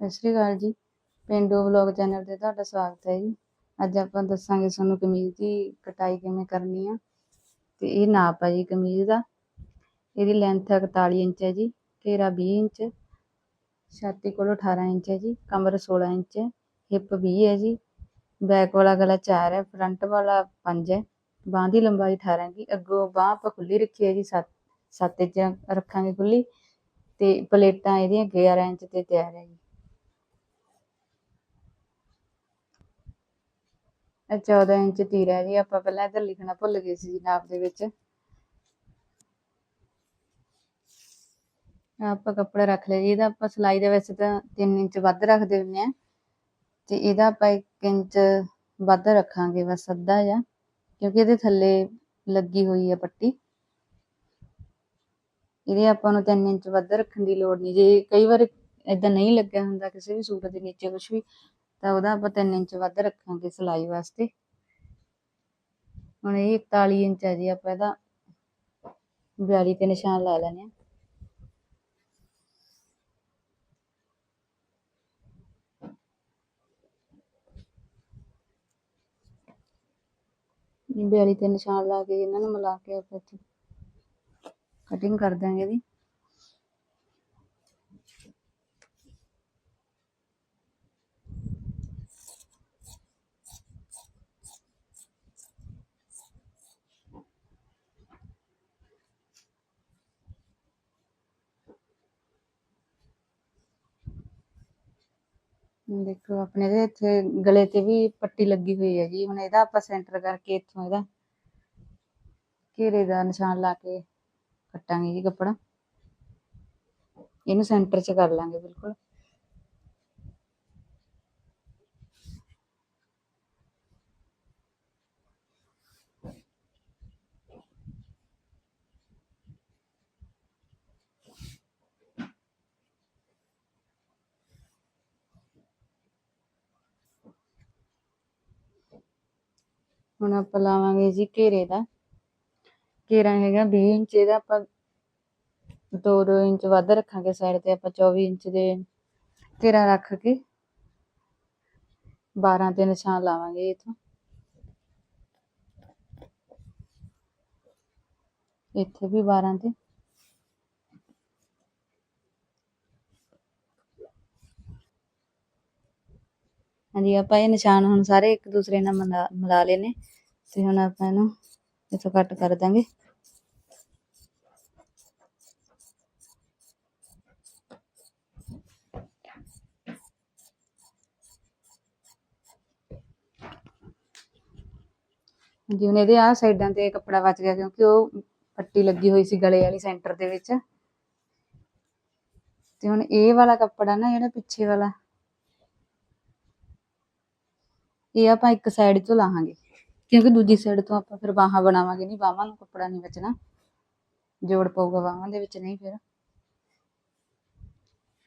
ਸਤਿ ਸ਼੍ਰੀ ਅਕਾਲ ਜੀ। ਪੇਂਡੂ ਵਲੌਗ ਚੈਨਲ ਤੇ ਤੁਹਾਡਾ ਸਵਾਗਤ ਹੈ ਜੀ। ਅੱਜ ਆਪਾਂ ਦੱਸਾਂਗੇ ਤੁਹਾਨੂੰ ਕਮੀਜ਼ ਦੀ ਕਟਾਈ ਕਿਵੇਂ ਕਰਨੀ ਆ ਤੇ ਇਹ ਨਾਪ ਹੈ ਜੀ ਕਮੀਜ਼ ਦਾ। ਇਹਦੀ ਲੈਂਥ 41 ਇੰਚ ਹੈ ਜੀ, ਘੇਰਾ 20 ਇੰਚ, ਛਾਤੀ ਕੋਲ 18 ਇੰਚ ਹੈ ਜੀ, ਕਮਰ 16 ਇੰਚ ਹੈ, ਹਿੱਪ 20 ਹੈ ਜੀ ਬੈਕ ਵਾਲਾ ਗਲਾ 4 ਹੈ ਫਰੰਟ ਵਾਲਾ 5 ਹੈ, ਬਾਂਹ ਦੀ ਲੰਬਾਈ 18 ਹੈ ਜੀ, ਅੱਗੋਂ ਬਾਂਹ ਆਪਾਂ ਖੁੱਲੀ ਰੱਖੀ ਹੈ ਜੀ 7 7 ਇੰਚ ਰੱਖਾਂਗੇ ਖੁੱਲੀ ਤੇ ਪਲੇਟਾਂ ਇਹਦੀਆਂ 11 ਇੰਚ ਤੇ ਤਿਆਰ ਹੈ ਜੀ। ਇਹ 14 ਇੰਚ ਤੀਰ ਜੀ ਆਪਾਂ ਪਹਿਲਾਂ ਇੱਧਰ ਲਿਖਣਾ ਭੁੱਲ ਗਏ ਸੀ ਨਾਪ ਦੇ ਵਿੱਚ। ਆਪਾਂ ਕੱਪੜਾ ਰੱਖ ਲਿਆ ਜੀ, ਇਹਦਾ ਆਪਾਂ ਸਿਲਾਈ ਦੇ ਵੈਸੇ ਤਾਂ 3 ਇੰਚ ਵੱਧ ਰੱਖਦੇ ਹੁੰਦੇ ਆ ਤੇ ਇਹਦਾ ਆਪਾਂ 1 ਇੰਚ ਵੱਧ ਰੱਖਾਂਗੇ, ਬਸ ਅੱਧਾ ਜਿਹਾ, ਕਿਉਂਕਿ ਇਹਦੇ ਥੱਲੇ ਲੱਗੀ ਹੋਈ ਹੈ ਪੱਟੀ। ਇਹਦੇ ਆਪਾਂ ਨੂੰ 3 ਇੰਚ ਵੱਧ ਰੱਖਣ ਦੀ ਲੋੜ ਨਹੀਂ, ਜੇ ਕਈ ਵਾਰ ਇਦਾਂ ਨਹੀਂ ਲੱਗਿਆ ਹੁੰਦਾ, ਕਿਸੇ ਵੀ ਸੂਟ ਦੇ ਨੀਚੇ ਕੁਝ ਵੀ ਤਾਂ ਉਹਦਾ ਆਪਾਂ 3 ਇੰਚ ਵੱਧ ਰੱਖਾਂਗੇ ਸਿਲਾਈ ਵਾਸਤੇ। ਹੁਣ ਇਹ 41 ਇੰਚ ਹੈ ਜੀ, ਆਪਾਂ ਇਹਦਾ 42 ਤੇ ਨਿਸ਼ਾਨ ਲਾ ਲੈਣੇ ਆ ਬਿਆਲੀ ਤੇ ਨਿਸ਼ਾਨ ਲਾ ਕੇ ਇਹਨਾਂ ਨੂੰ ਮਿਲਾ ਕੇ ਆਪਾਂ ਕਟਿੰਗ ਕਰ ਦਾਂਗੇ ਇਹਦੀ। ਦੇਖੋ, ਆਪਣੇ ਦੇ ਇੱਥੇ ਗਲੇ ਤੇ ਵੀ ਪੱਟੀ ਲੱਗੀ ਹੋਈ ਹੈ ਜੀ। ਹੁਣ ਇਹਦਾ ਆਪਾਂ ਸੈਂਟਰ ਕਰਕੇ ਇੱਥੋਂ ਇਹਦਾ ਘੇਰੇ ਦਾ ਨਿਸ਼ਾਨ ਲਾ ਕੇ ਕੱਟਾਂਗੇ ਜੀ ਕੱਪੜਾ। ਇਹਨੂੰ ਸੈਂਟਰ 'ਚ ਕਰ ਲਾਂਗੇ, ਬਿਲਕੁਲ। ਹੁਣ ਆਪਾਂ ਲਾਵਾਂਗੇ ਜੀ ਘੇਰੇ ਦਾ। ਘੇਰਾ ਹੈਗਾ 20 ਇੰਚ, ਇਹਦਾ ਆਪਾਂ 2-2 ਇੰਚ ਵੱਧ ਰੱਖਾਂਗੇ ਸਾਈਡ ਤੇ, ਆਪਾਂ 24 ਇੰਚ ਦੇ ਘੇਰਾ ਰੱਖ ਕੇ 12 ਤੇ ਨਿਸ਼ਾਨ ਲਾਵਾਂਗੇ ਇਥੋਂ। ਇੱਥੇ ਵੀ 12 ਤੇ। ਹਾਂਜੀ, ਆਪਾਂ ਇਹ ਨਿਸ਼ਾਨ ਹੁਣ ਸਾਰੇ ਇੱਕ ਦੂਸਰੇ ਨਾਲ ਮਿਲਾ ਮਿਲਾ ਲਏ ਨੇ ਤੇ ਹੁਣ ਆਪਾਂ ਇਹਨੂੰ ਇੱਥੋਂ ਕੱਟ ਕਰ ਦਾਂਗੇ। ਜਿਵੇਂ ਇਹਦੇ ਆਹ ਸਾਈਡਾਂ ਤੇ ਕੱਪੜਾ ਬਚ ਗਿਆ, ਕਿਉਂਕਿ ਉਹ ਪੱਟੀ ਲੱਗੀ ਹੋਈ ਸੀ ਗਲੇ ਵਾਲੀ ਸੈਂਟਰ ਦੇ ਵਿੱਚ। ਤੇ ਹੁਣ ਇਹ ਵਾਲਾ ਕੱਪੜਾ ਨਾ, ਜਿਹੜਾ ਪਿੱਛੇ ਵਾਲਾ ਇਹ ਆਪਾਂ ਇੱਕ ਸਾਈਡ ਤੋਂ ਲਾਹਾਂਗੇ। ਕਿਉਂਕਿ ਦੂਜੀ ਸਾਈਡ ਤੋਂ ਆਪਾਂ ਫਿਰ ਬਾਹਾਂ ਬਣਾਵਾਂਗੇ ਨਹੀਂ ਬਾਹਾਂ ਨੂੰ ਕੱਪੜਾ ਨਹੀਂ ਬਚਣਾ। ਜੋੜ ਪਊਗਾ ਬਾਹਾਂ ਦੇ ਵਿੱਚ, ਨਹੀਂ ਫਿਰ।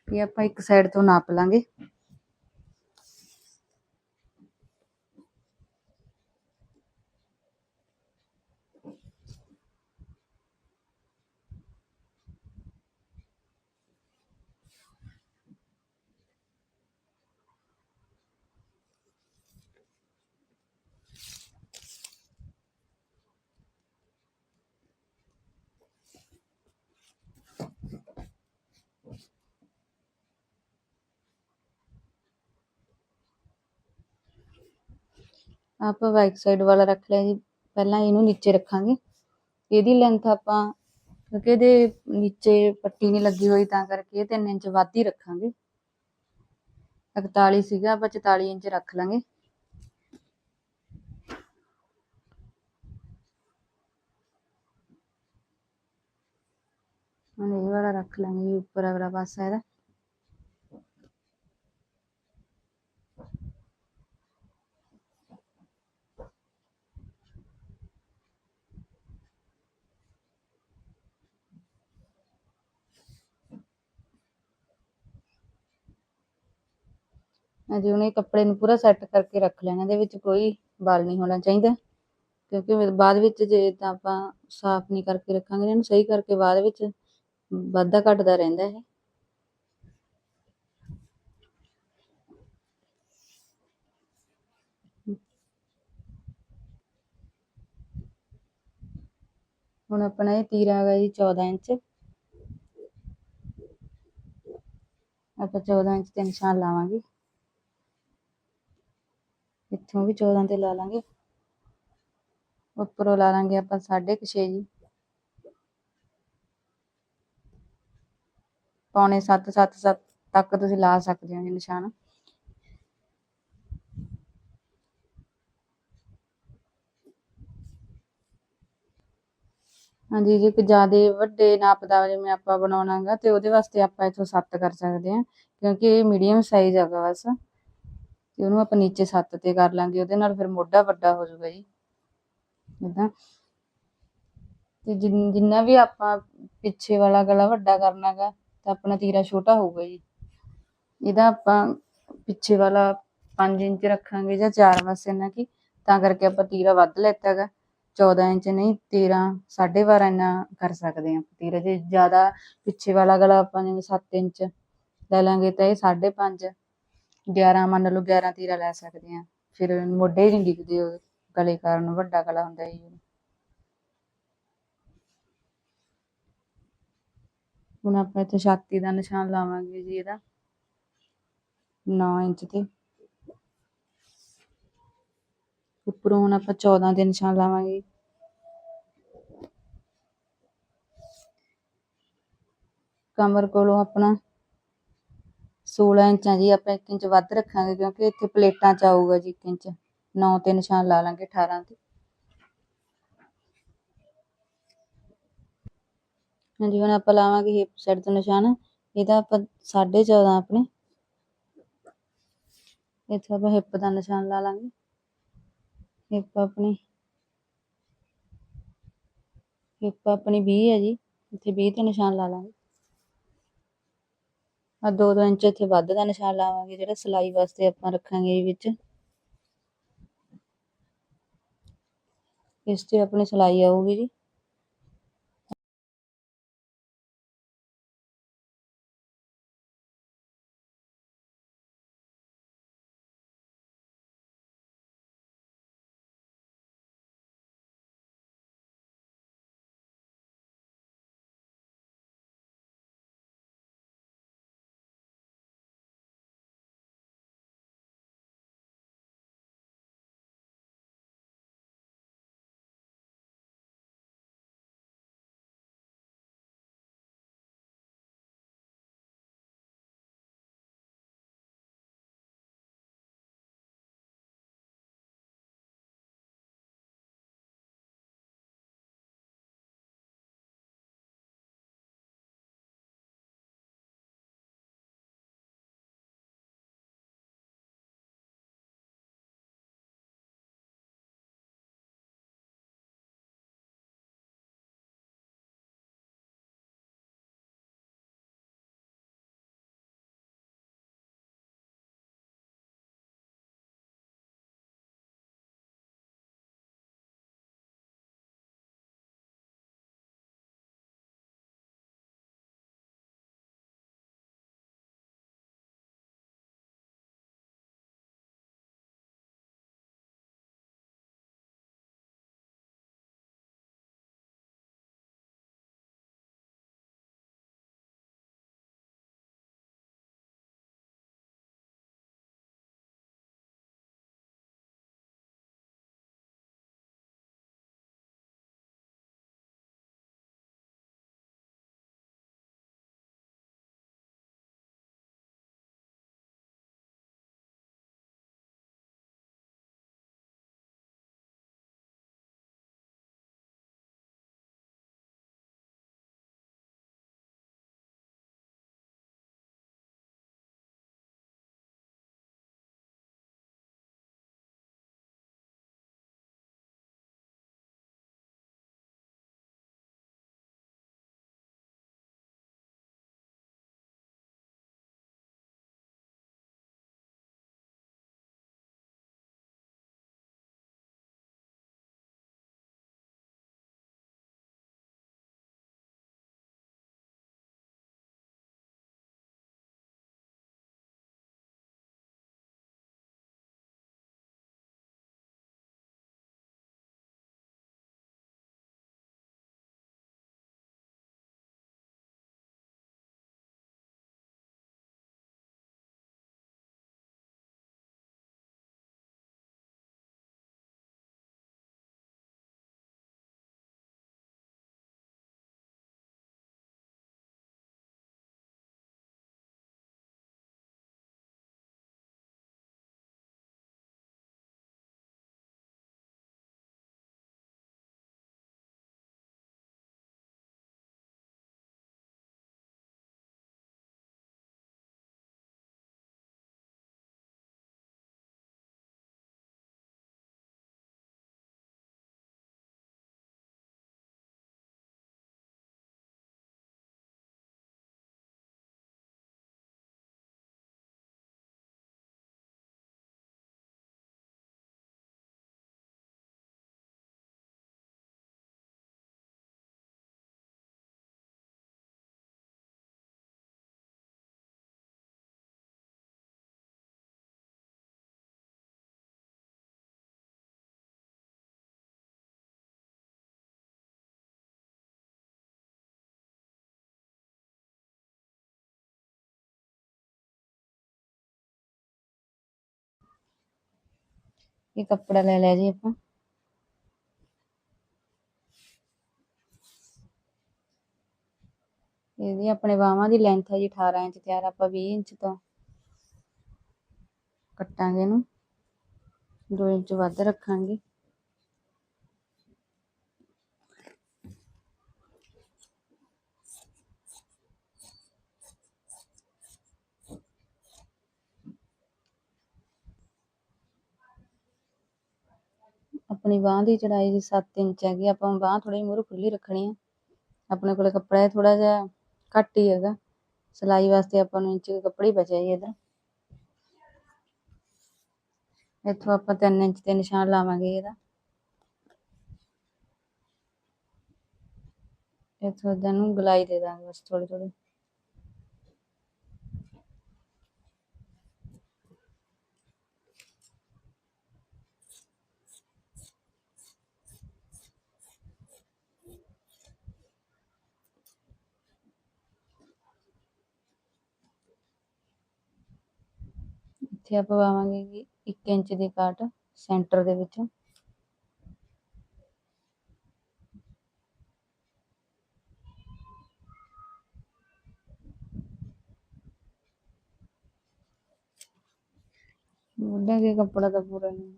ਇਹ ਆਪਾਂ ਇੱਕ ਸਾਈਡ ਤੋਂ ਨਾਪ ਲਾਂਗੇ। ਆਪਾਂ ਬਾਈਕ ਸਾਈਡ ਵਾਲਾ ਰੱਖ ਲਿਆ ਜੀ। ਪਹਿਲਾਂ ਇਹਨੂੰ ਨੀਚੇ ਰੱਖਾਂਗੇ। ਇਹਦੀ ਲੈਂਥ ਆਪਾਂ, ਕਿਉਂਕਿ ਇਹਦੇ ਨੀਚੇ ਪੱਟੀ ਨਹੀਂ ਲੱਗੀ ਹੋਈ, ਤਾਂ ਕਰਕੇ ਇਹ 3 ਇੰਚ ਵੱਧ ਹੀ ਰੱਖਾਂਗੇ। 41 ਸੀਗਾ, ਆਪਾਂ 44 ਇੰਚ ਰੱਖ ਲਾਂਗੇ। ਹੁਣ ਇਹ ਵਾਲਾ ਰੱਖ ਲਾਂਗੇ ਜੀ, ਉੱਪਰ ਅਗਲਾ ਪਾਸਾ ਇਹਦਾ। ਅਜੇ ਉਹਨੇ ਕੱਪੜੇ ਨੂੰ ਪੂਰਾ ਸੈੱਟ ਕਰਕੇ ਰੱਖ ਲੈਣਾ, ਇਹਦੇ ਵਿੱਚ ਕੋਈ ਬਲ ਨਹੀਂ ਹੋਣਾ ਚਾਹੀਦਾ। ਕਿਉਂਕਿ ਬਾਅਦ ਵਿੱਚ ਜੇ ਤਾਂ ਆਪਾਂ ਸਾਫ਼ ਨਹੀਂ ਕਰਕੇ ਰੱਖਾਂਗੇ, ਇਹਨੂੰ ਸਹੀ ਕਰਕੇ ਬਾਅਦ ਵਿੱਚ ਵਾਧਾ ਘਟਦਾ ਰਹਿੰਦਾ ਹੈ ਹੁਣ ਆਪਣਾ ਇਹ ਤੀਰ ਆ ਗਿਆ ਜੀ 14 ਇੰਚ। ਆਪਾਂ 14 ਇੰਚ ਤੇ ਨਿਸ਼ਾਨ ਲਾਵਾਂਗੇ। ਇੱਥੋਂ ਵੀ 14 ਤੇ ਲਾ ਲਾਂਗੇ। ਉੱਪਰੋਂ ਲਾ ਲਾਂਗੇ ਆਪਾਂ 6.5 ਜੀ। ਪੌਣੇ 7 7 7 ਤੱਕ ਤੁਸੀਂ ਲਾ ਸਕਦੇ ਹੋ ਜੀ ਨਿਸ਼ਾਨ। ਹਾਂਜੀ ਜੇ ਕਿ ਜ਼ਿਆਦਾ ਵੱਡੇ ਨਾਪ ਦਾ ਜਿਵੇਂ ਆਪਾਂ ਬਣਾਉਣਾਗਾ ਤੇ ਉਹਦੇ ਵਾਸਤੇ ਆਪਾਂ ਇਥੋਂ 7 ਕਰ ਸਕਦੇ ਹਾਂ, ਕਿਉਂਕਿ ਇਹ ਮੀਡੀਅਮ ਸਾਈਜ਼ ਹੈਗਾ ਬਸ। ਤੇ ਉਹਨੂੰ ਆਪਾਂ ਨੀਚੇ ਸੱਤ ਤੇ ਕਰ ਲਾਂਗੇ, ਉਹਦੇ ਨਾਲ ਫਿਰ ਮੋਢਾ ਵੱਡਾ ਹੋ ਜਾਊਗਾ ਜੀ। ਇਦਾਂ ਤੇ ਜਿੰਨਾ ਵੀ ਆਪਾਂ ਪਿੱਛੇ ਵਾਲਾ ਗਲਾ ਵੱਡਾ ਕਰਨਾਗਾ, ਤਾਂ ਆਪਣਾ ਤੀਰਾ ਛੋਟਾ ਹੋਊਗਾ ਜੀ। ਇਹਦਾ ਆਪਾਂ ਪਿੱਛੇ ਵਾਲਾ 5 ਇੰਚ ਰੱਖਾਂਗੇ ਜਾਂ 4 ਬਸ ਇੰਨਾ ਕੀ, ਤਾਂ ਕਰਕੇ ਆਪਾਂ ਤੀਰਾ ਵੱਧ ਲੈਤਾ ਹੈਗਾ 14 ਇੰਚ ਨਹੀਂ 13 12.5 ਇੰਨਾ ਕਰ ਸਕਦੇ ਹਾਂ ਤੀਰਾ। ਜੇ ਜ਼ਿਆਦਾ ਪਿੱਛੇ ਵਾਲਾ ਗਲਾ ਆਪਾਂ ਜਿਵੇਂ 7 ਇੰਚ ਲੈ ਲਾਂਗੇ ਤਾਂ ਇਹ 5.5 11 ਮੰਨ ਲਓ 11 ਤੀਰਾ ਲੈ ਸਕਦੇ ਹਾਂ। ਫਿਰ ਮੋਢੇ ਨਹੀਂ ਦਿਖਦੇ ਉਹ ਗਲੇ ਕਾਰਨ, ਵੱਡਾ ਗਲਾ ਹੁੰਦਾ ਜੀ। ਹੁਣ ਆਪਾਂ ਇੱਥੇ ਛਾਤੀ ਦਾ ਨਿਸ਼ਾਨ ਲਾਵਾਂਗੇ ਜੀ ਇਹਦਾ। 9 ਇੰਚ ਤੇ। ਉੱਪਰੋਂ ਹੁਣ ਆਪਾਂ 14 ਦੇ ਨਿਸ਼ਾਨ ਲਾਵਾਂਗੇ। ਕਮਰ ਕੋਲੋਂ ਆਪਣਾ 16 ਇੰਚਾਂ ਜੀ ਆਪਾਂ 1 ਇੰਚ ਵੱਧ ਰੱਖਾਂਗੇ ਕਿਉਂਕਿ ਇੱਥੇ ਪਲੇਟਾਂ ਚ ਆਊਗਾ ਜੀ 1 ਇੰਚ। 9 ਤੇ ਨਿਸ਼ਾਨ ਲਾ ਲਾਂਗੇ 18 ਤੇ। ਹਾਂਜੀ, ਹੁਣ ਆਪਾਂ ਲਾਵਾਂਗੇ ਹਿਪ ਸਾਈਡ ਤੋਂ ਨਿਸ਼ਾਨ। ਇਹਦਾ ਆਪਾਂ 14.5 ਆਪਣੇ। ਇੱਥੇ ਆਪਾਂ ਹਿਪ ਦਾ ਨਿਸ਼ਾਨ ਲਾ ਲਾਂਗੇ। ਹਿਪ ਆਪਣੀ ਹਿਪ ਆਪਣੀ 20 ਹੈ ਜੀ। ਇੱਥੇ 20 ਤੇ ਨਿਸ਼ਾਨ ਲਾ ਲਾਂਗੇ। ਆ 2-2 ਇੰਚ ਇੱਥੇ ਵੱਧ ਦਾ ਨਿਸ਼ਾਨ ਲਾਵਾਂਗੇ, ਜਿਹੜਾ ਸਿਲਾਈ ਵਾਸਤੇ ਆਪਾਂ ਰੱਖਾਂਗੇ ਇਹ ਵਿੱਚ। ਇਸ ਤੇ ਆਪਣੀ ਸਿਲਾਈ ਆਊਗੀ ਜੀ। ਇਹ ਕੱਪੜਾ ਲੈ ਲਿਆ ਜੀ ਆਪਾਂ। ਇਹਦੀ ਆਪਣੇ ਬਾਹਾਂ ਦੀ ਲੈਂਥ ਹੈ ਜੀ 18 ਇੰਚ ਤਿਆਰ ਆਪਾਂ 20 ਇੰਚ ਤੋਂ ਕੱਟਾਂਗੇ ਇਹਨੂੰ। 2 ਇੰਚ ਵੱਧ ਰੱਖਾਂਗੇ। ਆਪਣੀ ਬਾਂਹ ਦੀ ਚੜਾਈ ਜੀ 7 ਇੰਚ ਹੈਗੀ, ਆਪਾਂ ਬਾਂਹ ਥੋੜੀ ਮੂਹਰੇ ਖੁੱਲੀ ਰੱਖਣੀ ਹੈ ਆਪਣੇ ਕੋਲੇ ਕੱਪੜਾ ਥੋੜਾ ਜਿਹਾ ਘੱਟ ਹੀ ਹੈਗਾ, ਸਿਲਾਈ ਵਾਸਤੇ ਆਪਾਂ ਨੂੰ ਇੰਚ ਕੱਪੜੇ ਕੱਪੜਾ ਹੀ ਬਚਿਆ ਜੀ ਇਹਦਾ। ਇੱਥੋਂ ਆਪਾਂ 3 ਇੰਚ ਤੇ ਨਿਸ਼ਾਨ ਲਾਵਾਂਗੇ ਇਹਦਾ। ਇੱਥੋਂ ਇਦਾਂ ਨੂੰ ਗਲਾਈ ਦੇ ਦਾਂਗੇ ਬਸ ਥੋੜੀ ਥੋੜੀ ਇੱਥੇ ਆਪਾਂ ਪਾਵਾਂਗੇ ਕਿ 1 ਇੰਚ ਦੀ ਕਾਟ ਸੈਂਟਰ ਦੇ ਵਿੱਚ। ਮੁੰਡਾ ਕੇ ਕੱਪੜਾ ਤਾਂ ਪੂਰਾ ਨਹੀਂ।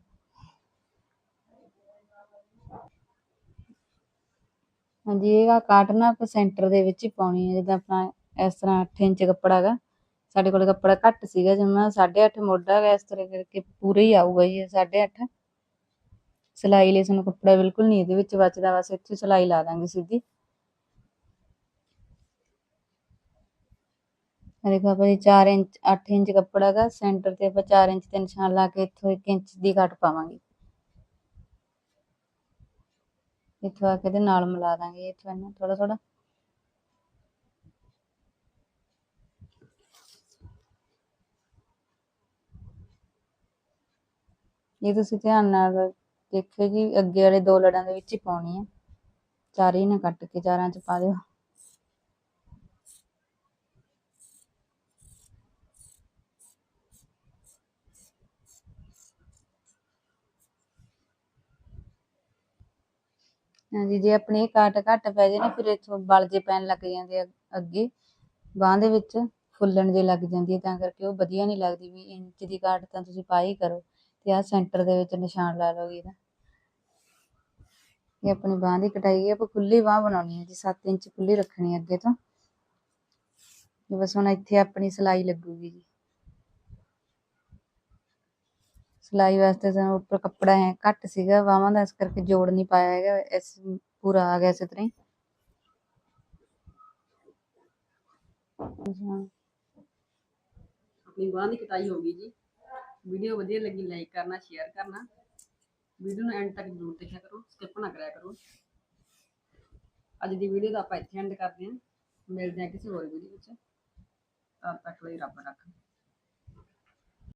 ਹਾਂਜੀ, ਇਹ ਕਾਟ ਨਾ ਆਪਾਂ ਸੈਂਟਰ ਦੇ ਵਿੱਚ ਹੀ ਪਾਉਣੀ ਹੈ, ਜਿੱਦਾਂ ਆਪਣਾ ਇਸ ਤਰ੍ਹਾਂ 8 ਇੰਚ ਕੱਪੜਾ ਹੈਗਾ। ਸਾਡੇ ਕੋਲ ਕੱਪੜਾ ਘੱਟ ਸੀਗਾ ਜਮਾ 8.5 ਮੋਢਾ ਹੈਗਾ ਇਸ ਤਰ੍ਹਾਂ ਕਰਕੇ ਪੂਰਾ ਹੀ ਆਊਗਾ ਜੀ 8.5 ਸਿਲਾਈ ਲਈ ਸਾਨੂੰ ਕੱਪੜਾ ਬਿਲਕੁਲ ਨਹੀਂ ਇਹਦੇ ਵਿੱਚ ਬਚਦਾ, ਬਸ ਇੱਥੇ ਸਿਲਾਈ ਲਾ ਦਾਂਗੇ ਸਿੱਧੀ। ਇਹ ਦੇਖੋ ਆਪਾਂ ਜੀ 4 ਇੰਚ 8 ਇੰਚ ਕੱਪੜਾ ਹੈਗਾ ਸੈਂਟਰ ਤੇ ਆਪਾਂ 4 ਇੰਚ ਤੇ ਨਿਸ਼ਾਨ ਲਾ ਕੇ ਇੱਥੋਂ 1 ਇੰਚ ਦੀ ਕੱਟ ਪਾਵਾਂਗੇ। ਇੱਥੋਂ ਆ ਕੇ ਇਹਦੇ ਨਾਲ ਮਿਲਾ ਦਾਂਗੇ ਇੱਥੋਂ ਇਹਨਾਂ ਥੋੜਾ ਥੋੜਾ ਇਹ ਤੁਸੀਂ ਧਿਆਨ ਨਾਲ ਦੇਖਿਓ ਜੀ, ਅੱਗੇ ਵਾਲੇ ਦੋ ਲੜਾਂ ਦੇ ਵਿੱਚ ਹੀ ਪਾਉਣੀ ਹੈ ਚਾਰੇ ਹੀ ਨਾ ਕੱਟ ਕੇ ਚਾਰਾਂ ਚ ਪਾ ਦਿਓ। ਹਾਂਜੀ, ਜੇ ਆਪਣੇ ਇਹ ਕਾਟ ਘੱਟ ਪੈ ਜੇ ਨਾ, ਫਿਰ ਇੱਥੋਂ ਬਲ ਜੇ ਪੈਣ ਲੱਗ ਜਾਂਦੇ ਆ ਅੱਗੇ। ਬਾਂਹ ਦੇ ਵਿੱਚ ਫੁੱਲਣ ਜੇ ਲੱਗ ਜਾਂਦੀ ਹੈ ਤਾਂ ਕਰਕੇ ਉਹ ਵਧੀਆ ਨਹੀਂ ਲੱਗਦੀ ਵੀ ਇੰਚ ਦੀ ਕਾਟ ਤਾਂ ਤੁਸੀਂ ਪਾ ਹੀ ਕਰੋ। ਤੇ ਆਹ ਸੈਂਟਰ ਦੇ ਵਿੱਚ ਨਿਸ਼ਾਨ ਲਾ ਲਓਗੇ ਇਹਦਾ। ਇਹ ਆਪਣੀ ਬਾਂਹ ਦੀ ਕਟਾਈ ਹੈ, ਆਪਾਂ ਖੁੱਲੀ ਬਾਂਹ ਬਣਾਉਣੀ ਹੈ ਜੀ 7 ਇੰਚ ਖੁੱਲੀ ਰੱਖਣੀ ਹੈ ਅੱਗੇ ਤੋਂ। ਤੇ ਬਸ ਹੁਣ ਇੱਥੇ ਆਪਣੀ ਸਿਲਾਈ ਲੱਗੂਗੀ ਜੀ। ਸਿਲਾਈ ਵਾਸਤੇ ਸਾਨੂੰ ਉੱਪਰ ਕੱਪੜਾ ਹੈ ਘੱਟ ਸੀਗਾ, ਬਾਹਾਂ ਦਾ ਇਸ ਕਰਕੇ ਜੋੜ ਨਹੀਂ ਪਾਇਆ ਹੈਗਾ, ਇਸ ਪੂਰਾ ਆ ਗਿਆ ਇਸੇ ਤਰ੍ਹਾਂ ਆਪਣੀ ਬਾਂਹ ਦੀ ਕਟਾਈ ਹੋ ਗਈ ਜੀ। ਵੀਡੀਓ ਵਧੀਆ ਲੱਗੀ ਲਾਈਕ ਕਰਨਾ ਸ਼ੇਅਰ ਕਰਨਾ। ਵੀਡੀਓ ਨੂੰ ਐਂਡ ਤੱਕ ਜ਼ਰੂਰ ਦੇਖਿਆ ਕਰੋ ਸਕਿਪ ਨਾ ਕਰਿਆ ਕਰੋ। ਅੱਜ ਦੀ ਵੀਡੀਓ ਦਾ ਆਪਾਂ ਇੱਥੇ ਐਂਡ ਕਰਦੇ ਹਾਂ। ਮਿਲਦੇ ਹਾਂ ਕਿਸੇ ਹੋਰ ਵੀਡੀਓ ਵਿੱਚ। ਤਦ ਤੱਕ ਲਈ ਰੱਬ ਰੱਖੇ